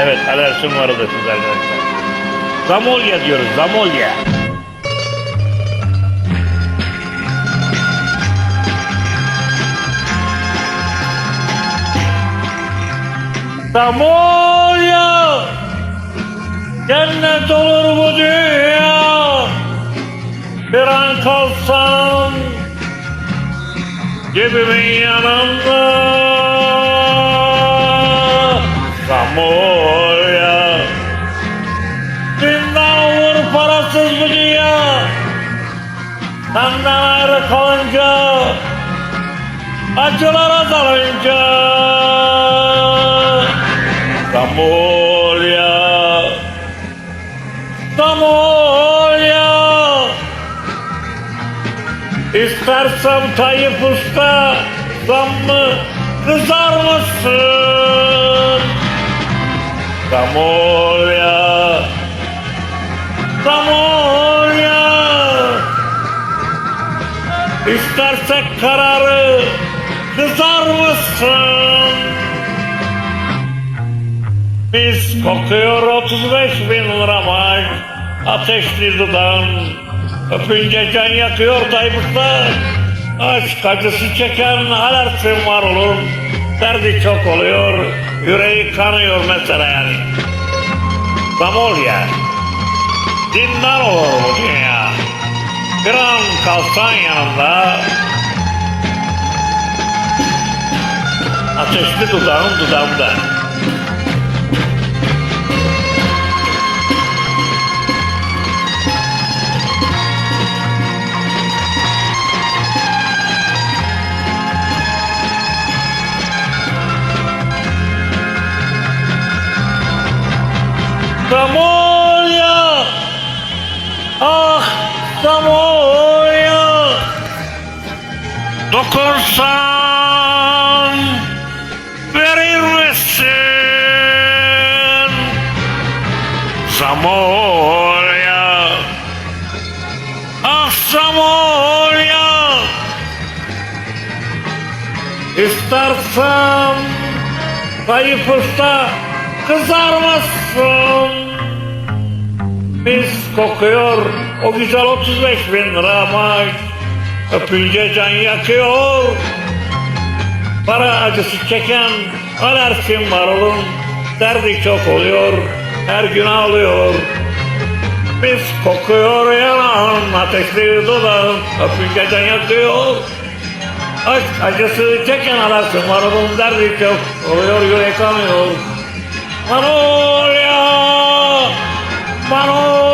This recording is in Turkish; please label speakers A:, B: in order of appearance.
A: Evet alerjim var odasınız arkadaşlar. Zamolya diyoruz Zamolya. Zamolya Cennet olur bu dünya Bir an kalsam Cebimin yanında Ayrı kalınca Acılar azalınca. Zamolya Zamolya İstersem Tayyip Usta Zam mı kızar mısın? Zamolya İstersek kararı kızar mısın? Biz kokuyor 35 bin lira maaş. Ateşli dudağın Öpünce can yakıyor Tayyip'ta Aşk acısı çeken alersin var olur Derdi çok oluyor Yüreği kanıyor mesela yani Zamolya Zindan olur bu dünya Bir an kalsan yanımda Ateşli dudağın dudağımda Samolya Ah Samolya Dokunsan Verir misin Samolya Ah Samolya İstersen Kayıp usta kızarmazsın. Mis kokuyor o güzel 35 bin lira maaş Öpülce can yakıyor. Para acısı çeken Alersin marulun Derdi çok oluyor Her gün ağlıyor. Mis kokuyor yanan Ateşli dudağın Öpünce can yakıyor. Aşk acısı çeken alasın Marulun derdi çok oluyor Yürek anıyor Marul ya Marul